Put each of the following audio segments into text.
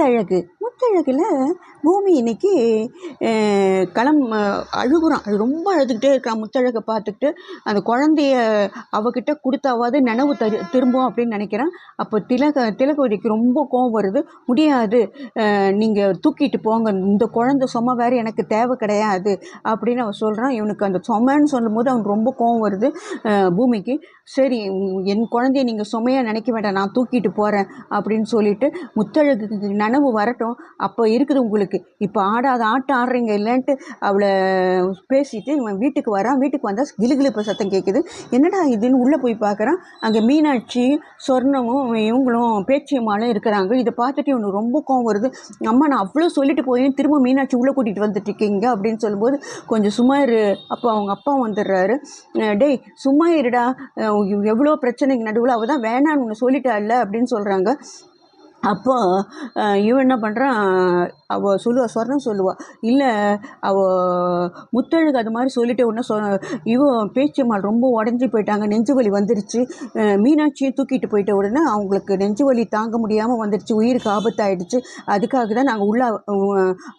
முத்தழகு. முத்தழகில் பூமி இன்னைக்கு களம் அழுகுறான். அது ரொம்ப அழுதுகிட்டே இருக்கான் முத்தழகை பார்த்துக்கிட்டு அந்த குழந்தைய அவகிட்ட கொடுத்தாவது நினைவு தரு திரும்பும் அப்படின்னு நினைக்கிறான். அப்போ திலக திலகவதிக்கு ரொம்ப கோவம் வருது. முடியாது. நீங்கள் தூக்கிட்டு போங்க. இந்த குழந்தை சும வேறு எனக்கு தேவை கிடையாது. அப்படின்னு அவன் சொல்கிறான் இவனுக்கு அந்த சுமைன்னு சொல்லும்போது அவனுக்கு ரொம்ப கோவம் வருது பூமிக்கு. சரி என் குழந்தைய நீங்கள் சுமையாக நினைக்க வேண்டாம் நான் தூக்கிட்டு போகிறேன் அப்படின்னு சொல்லிட்டு முத்தழகு நனவு வரட்டும். அப்போ இருக்குது உங்களுக்கு. இப்போ ஆடாத ஆட்டம் ஆடுறீங்க இல்லைன்ட்டு அவளை பேசிட்டு இவன் வீட்டுக்கு வரான். வீட்டுக்கு வந்தால் கிலுகிலுப்பு சத்தம் கேட்குது என்னடா இதுன்னு உள்ளே போய் பார்க்குறான் அங்கே மீனாட்சி சொர்ணமும் இவங்களும் பேச்சியம்மாலும் இருக்கிறாங்க. இதை பார்த்துட்டு இவனுக்கு ரொம்ப கோவம் வருது. அம்மா நான் அவ்வளோ சொல்லிட்டு போய் திரும்ப மீனாட்சி உள்ளே கூட்டிகிட்டு வந்துட்டு இருக்கீங்க அப்படின்னு சொல்லும்போது கொஞ்சம் சும்மா இரு அப்போ அவங்க அப்பா வந்துடுறாரு. டேய் சும்மா இருடா. எவ்வளோ பிரச்சனைக்கு நடுவில் அவள் தான் வேணான்னு ஒன்று சொல்லிட்டாள்ல அப்படின்னு சொல்கிறாங்க அப்போ இவன் என்ன பண்ணுறான் அவள் சொல்லுவாள் சொர்ணம் சொல்லுவாள் இல்லை அவள் முத்தழகு அது மாதிரி சொல்லிட்டு உடனே சொ இவன் பேச்சியம்மாள் ரொம்ப உடஞ்சி போயிட்டாங்க நெஞ்சு வலி வந்துருச்சு. மீனாட்சியும் தூக்கிட்டு போயிட்ட உடனே அவங்களுக்கு நெஞ்சு வலி தாங்க முடியாமல் வந்துடுச்சு உயிருக்கு ஆபத்தாயிடுச்சு. அதுக்காக தான் நாங்கள் உள்ள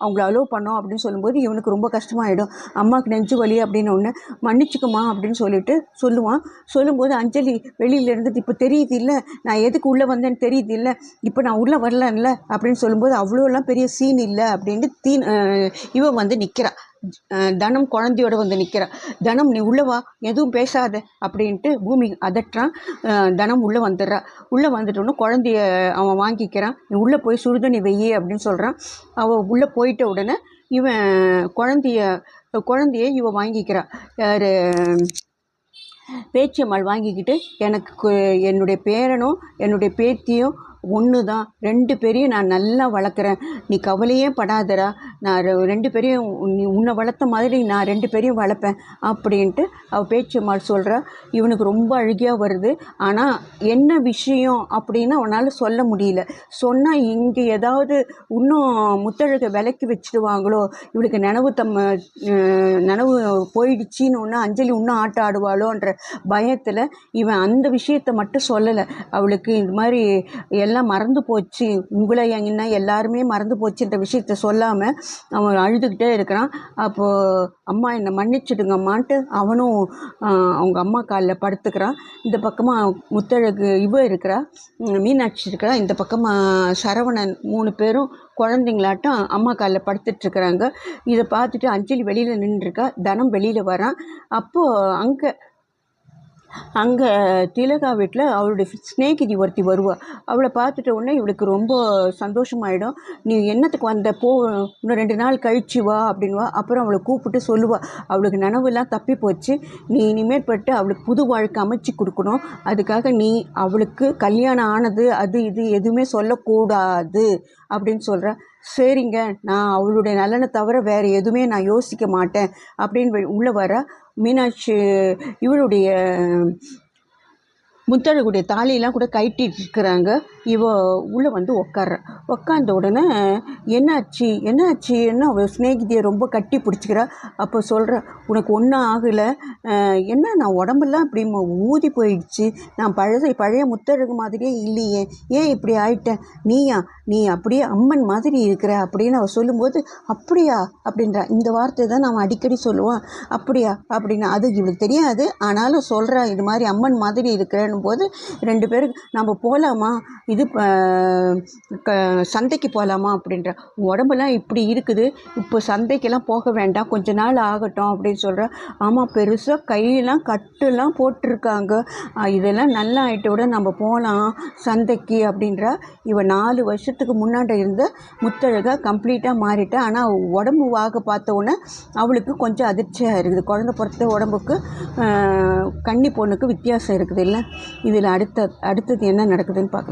அவங்கள அலோவ் பண்ணோம் அப்படின்னு சொல்லும்போது இவனுக்கு ரொம்ப கஷ்டமாயிடும். அம்மாவுக்கு நெஞ்சு வலி அப்படின்னு ஒன்று மன்னிச்சுக்குமா அப்படின்னு சொல்லிட்டு சொல்லுவான். சொல்லும்போது அஞ்சலி வெளியில இருந்துட்டு இப்போ தெரியுது இல்லை. நான் எதுக்கு உள்ளே வந்தேன்னு தெரியுது இல்லை. இப்போ நான் நான் உள்ளே வரலன்ல அப்படின்னு சொல்லும்போது அவ்வளோலாம் பெரிய சீன் இல்லை அப்படின்ட்டு தீன் இவன் வந்து நிற்கிறா தனம் குழந்தையோட வந்து நிற்கிறா தனம் நீ உள்ளே வா எதுவும் பேசாத அப்படின்ட்டு பூமி அதட்டுறான் தனம் உள்ளே வந்துடுறா. உள்ளே வந்துட்டோன்னு குழந்தைய அவன் வாங்கிக்கிறான். நீ உள்ளே போய் சுடுதண்ணி வெய்யி அப்படின்னு சொல்கிறான் அவள் உள்ளே போயிட்ட உடனே இவன் குழந்தைய குழந்தைய இவன் வாங்கிக்கிறான் யார் பேச்சியம்மாள் வாங்கிக்கிட்டு எனக்கு என்னுடைய பேரனும் என்னுடைய பேத்தியும் ஒன்று தான் ரெண்டு பேரையும் நான் நல்லா வளர்க்குறேன். நீ கவலையே படாதடா. நான் ரெண்டு பேரையும் நீ உன்னை வளர்த்த மாதிரி நான் ரெண்டு பேரையும் வளர்ப்பேன் அப்படின்ட்டு அவள் பேச்சியம்மாள் சொல்கிறா இவனுக்கு ரொம்ப அழுகியாக வருது. ஆனால் என்ன விஷயம் அப்படின்னு அவனால் சொல்ல முடியல. சொன்னால் இங்கே ஏதாவது இன்னும் முத்தழகை விலக்கி வச்சிடுவாங்களோ? இவளுக்கு நினைவு தம்ம அஹ், போயிடுச்சின்னு ஒன்று அஞ்சலி இன்னும் ஆட்டம் ஆடுவாளோன்ற பயத்தில் இவன் அந்த விஷயத்தை மட்டும் சொல்லலை. அவளுக்கு இது மாதிரி எல்லாம் மறந்து போச்சு. உங்களை என்ன எல்லாருமே மறந்து போச்சுன்ற விஷயத்த சொல்லாமல் அவன் அழுதுகிட்டே இருக்கிறான். அப்போது அம்மா என்னை மன்னிச்சிடுங்கம்மான்ட்டு அவனும் அவங்க அம்மா காலில் படுத்துக்கிறான். இந்த பக்கமாக முத்தழகு இவ இருக்கிறா மீனாட்சி இருக்கிறா. இந்த பக்கமாக சரவணன் மூணு பேரும் குழந்தைங்களாட்டம் அம்மா காலில் படுத்துட்ருக்குறாங்க. இதை பார்த்துட்டு அஞ்சலி வெளியில் நின்றுருக்கா. தனம் வெளியில் வரான் அப்போது அங்கே அங்கே திலகா வீட்டில் அவளுடைய ஸ்நேகிதி ஒருத்தி வருவா. அவளை பார்த்துட்ட உடனே இவளுக்கு ரொம்ப சந்தோஷமாயிடும். நீ என்னத்துக்கு வந்த? போ இன்னும் ரெண்டு நாள் கழிச்சு வா அப்படின்வா அப்புறம் அவளை கூப்பிட்டு சொல்லுவா. அவளுக்கு நனவுலாம் தப்பி போச்சு. நீ இனிமேற்பட்டு அவளுக்கு புது வாழ்க்கை அமைச்சு கொடுக்கணும். அதுக்காக நீ அவளுக்கு கல்யாணம் ஆனது அது இது எதுவுமே சொல்லக்கூடாது அப்படின்னு சொல்கிறா சரிங்க நான் அவளுடைய நலனை தவிர வேறு எதுவுமே நான் யோசிக்க மாட்டேன் அப்படின்னு உள்ளே வர மீனாட்சி இவளுடைய முத்தழகுடைய தாலியெல்லாம் கூட கட்டிட்டு இருக்கிறாங்க. இவ உள்ளே வந்து உக்கார்றா. உக்காந்த உடனே என்னாச்சு? என்னாச்சுன்னு அவள் சிநேகிதியை ரொம்ப கட்டி பிடிச்சிக்கிறா? அப்போ சொல்கிறா உனக்கு ஒன்றும் ஆகலை. என்ன நான் உடம்பெல்லாம் இப்படி ஊதி போயிடுச்சு. நான் பழைய பழைய முத்தழகு மாதிரியே இல்லையே. ஏன் இப்படி ஆயிட்டேன் நீயா? நீ அப்படியே அம்மன் மாதிரி இருக்கிற? அப்படின்னு அவள் சொல்லும்போது அப்படியா? அப்படின்றா. இந்த வார்த்தை தான் நான் அடிக்கடி சொல்லுவான். அப்படியா? அப்படின்னு. அது இவளுக்கு தெரியாது. ஆனாலும் சொல்கிறா இது மாதிரி அம்மன் மாதிரி இருக்கிறேன்னு போது ரெண்டு பேருக்கு நம்ம போகலாமா இது க சந்தைக்கு போகலாமா அப்படின்ற உடம்புலாம் உடம்பெல்லாம் இப்படி இருக்குது இப்போ சந்தைக்கெல்லாம் போக வேண்டாம் கொஞ்ச நாள் ஆகட்டும் அப்படின்னு சொல்கிறா ஆமாம் பெருசாக கையெல்லாம் கட்டுலாம் போட்டிருக்காங்க. இதெல்லாம் நல்லா ஆயிட்ட விட நம்ம போகலாம் சந்தைக்கு அப்படின்றா இவன் நாலு வருஷத்துக்கு முன்னாடி இருந்த முத்தழகா கம்ப்ளீட்டாக மாறிட்டா. ஆனால் உடம்பு வாக பார்த்த உடனே அவளுக்கு கொஞ்சம் அதிர்ச்சியாக இருக்குது. குழந்தை பிறத்த உடம்புக்கு கன்னி பொண்ணுக்கு வித்தியாசம் இருக்குது இல்லை? இதில் அடுத்த அடுத்தது என்ன நடக்குதுன்னு பார்க்கலாம்.